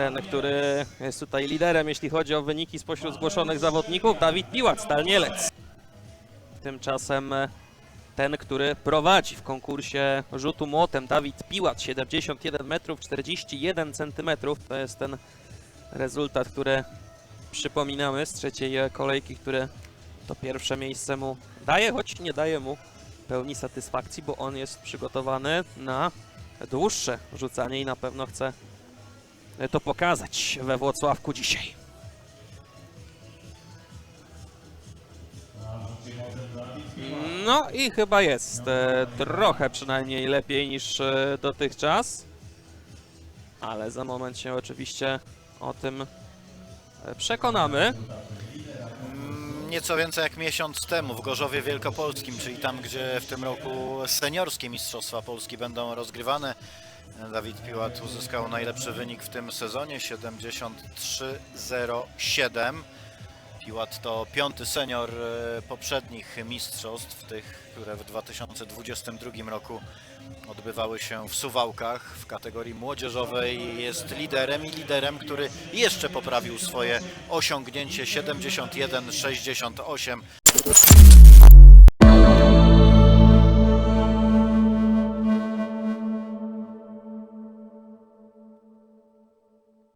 ten, który jest tutaj liderem, jeśli chodzi o wyniki spośród zgłoszonych zawodników, Dawid Piłac, Stalnielec. Tymczasem e, ten, który prowadzi w konkursie rzutu młotem, Dawid Piłac, 71 metrów 41 centymetrów. To jest ten rezultat, który przypominamy z trzeciej e, kolejki, który to pierwsze miejsce mu daje, choć nie daje mu pełni satysfakcji, bo on jest przygotowany na dłuższe rzucanie i na pewno chce to pokazać we Włocławku dzisiaj. No i chyba jest e, trochę przynajmniej lepiej niż e, dotychczas. Ale za moment się oczywiście o tym e, przekonamy. Mm, Nieco więcej jak miesiąc temu w Gorzowie Wielkopolskim, czyli tam, gdzie w tym roku seniorskie Mistrzostwa Polski będą rozgrywane. Dawid Piłat uzyskał najlepszy wynik w tym sezonie 73-07. Piłat to piąty senior e, poprzednich mistrzostw, tych, które w 2022 roku odbywały się w Suwałkach w kategorii młodzieżowej. Jest liderem i liderem, który jeszcze poprawił swoje osiągnięcie 71-68.